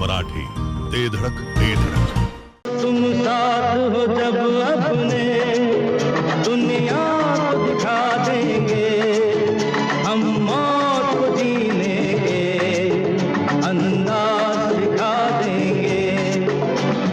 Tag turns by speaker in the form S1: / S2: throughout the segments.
S1: मराठी ते धडक ते धडक.
S2: तुम साथ हो जब अपने दुनिया को दिखा देंगे। हम मौत को जीने के अंदाज दिखा देंगे।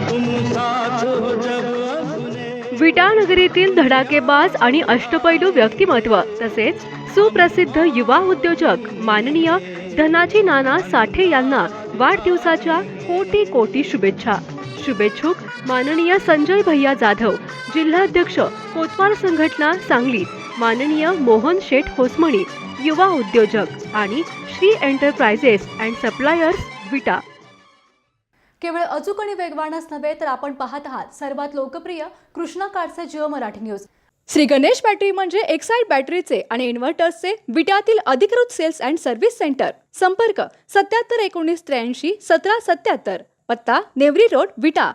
S2: तुम साथ हो जब अपने।
S3: विटानगरीतील धडाकेबाज आणि अष्टपैलू व्यक्तिमत्व तसेच सुप्रसिद्ध युवा उद्योजक माननीय धनाजी नाना साठे यांना वाढदिवसाच्या कोटी कोटी शुभेच्छा. शुभेच्छुक माननीय संजय भैया जाधव जिल्हाध्यक्ष कोतवाल संघटना सांगली माननीय मोहन शेठ होसमणी युवा उद्योजक आणि Shri enterprises and suppliers Vita.
S4: केवळ अचूक आणि वेगवानच नव्हे तर आपण पाहत आहात सर्वात लोकप्रिय कृष्णा कार्डचे जिओ मराठी न्यूज.
S5: श्री गणेश बॅटरी म्हणजे एक्साईट बॅटरीचे आणि इन्व्हर्टर्सचे विट्यातील अधिकृत सेल्स अँड सर्व्हिस सेंटर संपर्क सत्याहत्तर एकोणीस त्र्याऐंशी सतरा सत्याहत्तर. पत्ता नेवरी रोड विटा.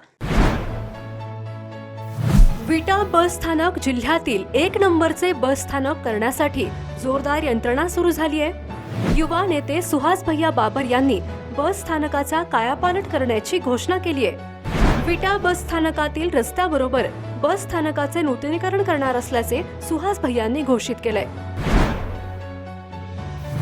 S3: विटा बस स्थानक जिल्ह्यातील एक नंबरचे बस स्थानक करण्यासाठी जोरदार यंत्रणा सुरू झाली आहे. युवा नेते सुहास भैया बाबर यांनी बस स्थानकाचा कायापालट करण्याची घोषणा केली आहे. विटा बस स्थानकातील रस्त्याबरोबर बस स्थानकाचे नूतनीकरण करणार असल्याचे सुहास भैयांनी घोषित केलंय.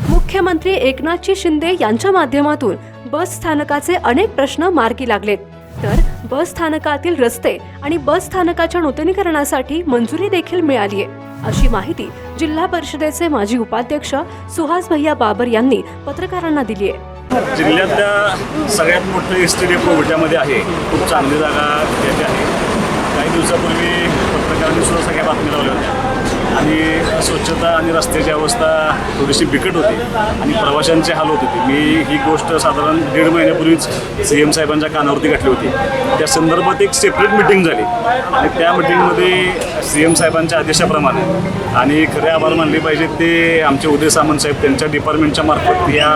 S3: मुख्यमंत्री एकनाथजी शिंदे यांच्या माध्यमातून बस स्थानकाचे अनेक प्रश्न मार्गी लागलेत. तर बस स्थानकातील रस्ते आणि बस स्थानकाच्या नूतनीकरणासाठी मंजुरी देखील मिळाली आहे अशी माहिती जिल्हा परिषदेचे माजी उपाध्यक्ष सुहास भैया बाबर यांनी पत्रकारांना दिली आहे
S6: जिल्ह्यातल्या सगळ्यात मोठं एस टी डेपो विट्यामध्ये आहे. खूप चांगली जागा तिथे आहे. काही दिवसापूर्वी पत्रकारांनी सुद्धा सगळ्या बातम्या लावल्या होत्या. आणि स्वच्छता आणि रस्त्याची अवस्था थोडीशी बिकट होती आणि प्रवाशांचे हाल होत. होते मी ही गोष्ट साधारण दीड महिन्यापूर्वीच सी एम साहेबांच्या कानावरती घातली होती. त्या संदर्भात एक सेपरेट मिटिंग झाली. आणि त्या मिटिंगमध्ये सी एम साहेबांच्या आदेशाप्रमाणे आणि खरे आभार मानले पाहिजेत ते आमचे उदय सामंत साहेब त्यांच्या डिपार्टमेंटच्या मार्फत या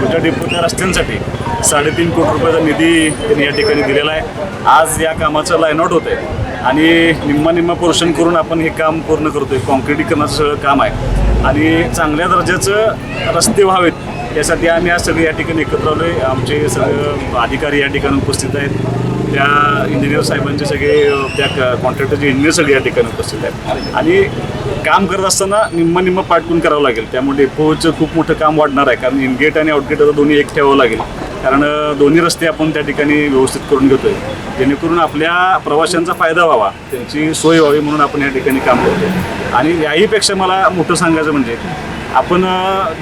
S6: मोठ्या डेपोच्या रस्त्यांसाठी साडेतीन कोटी रुपयाचा निधी त्यांनी या ठिकाणी दिलेला आहे. आज या कामाचं लाईनआउट होत आहे आणि निम्मा निम्मा पोर्शन करून आपण हे काम पूर्ण करतोय. कॉन्क्रिटीकरणाचं सगळं काम आहे. आणि चांगल्या दर्जाचं रस्ते व्हावेत यासाठी आम्ही आज सगळे या ठिकाणी एकत्र आलो आहे आमचे सगळे अधिकारी या ठिकाणी उपस्थित आहेत. त्या इंजिनियर साहेबांचे सगळे त्या कॉन्ट्रॅक्टरचे इंजिनियर सगळे या ठिकाणी उपस्थित आहेत. आणि काम करत असताना निम्म निम्म पाठवून करावं लागेल. त्यामुळे डेपोचं खूप मोठं काम वाढणार आहे. कारण इनगेट आणि आउटगेट आता दोन्ही एक ठेवावं लागेल. कारण दोन्ही रस्ते आपण त्या ठिकाणी व्यवस्थित करून घेतोय. जेणेकरून आपल्या प्रवाशांचा फायदा व्हावा त्यांची सोय व्हावी म्हणून आपण या ठिकाणी काम करतो आणि याहीपेक्षा मला मोठं सांगायचं म्हणजे आपण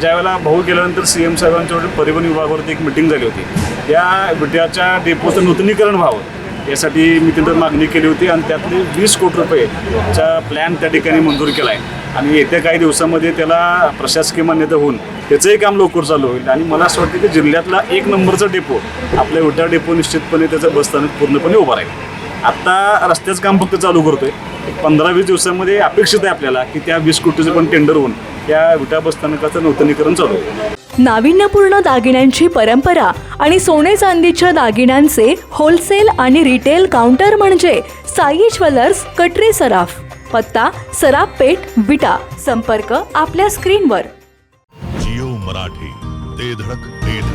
S6: ज्यावेळेला भाऊ गेल्यानंतर सी एम साहेबांच्या परिवहन विभागावरती एक मिटिंग झाली होती. त्या विद्याच्या डेपोचं नूतनीकरण व्हावं. यासाठी मी तिथं मागणी केली होती आणि त्यातले वीस कोटी रुपयेचा प्लॅन त्या ठिकाणी मंजूर केला आहे आणि येत्या काही दिवसामध्ये त्याला प्रशासकीय मान्यता होऊन त्याचंही काम लवकर चालू होईल. आणि मला असं वाटतं की जिल्ह्यातला एक नंबरचा डेपो आपल्या विटा डेपो निश्चितपणे त्याचं बसस्थानक पूर्णपणे उभं राहील. आत्ता रस्त्याचं काम फक्त चालू करतोय. एक पंधरा वीस दिवसामध्ये अपेक्षित आहे आपल्याला की त्या वीस कोटीचं पण टेंडर होऊन त्या विटा बसस्थानकाचं नूतनीकरण चालू आहे
S5: नाविन्यपूर्ण दागिन्यांची परंपरा आणि सोने चांदीच्या दागिन्यांचे होलसेल आणि रिटेल काउंटर म्हणजे साई ज्वेलर्स कटरे सराफ पत्ता सराफ पेठ विटा. संपर्क आपल्या स्क्रीनवर
S1: जिओ मराठी ते धडक ते धडक.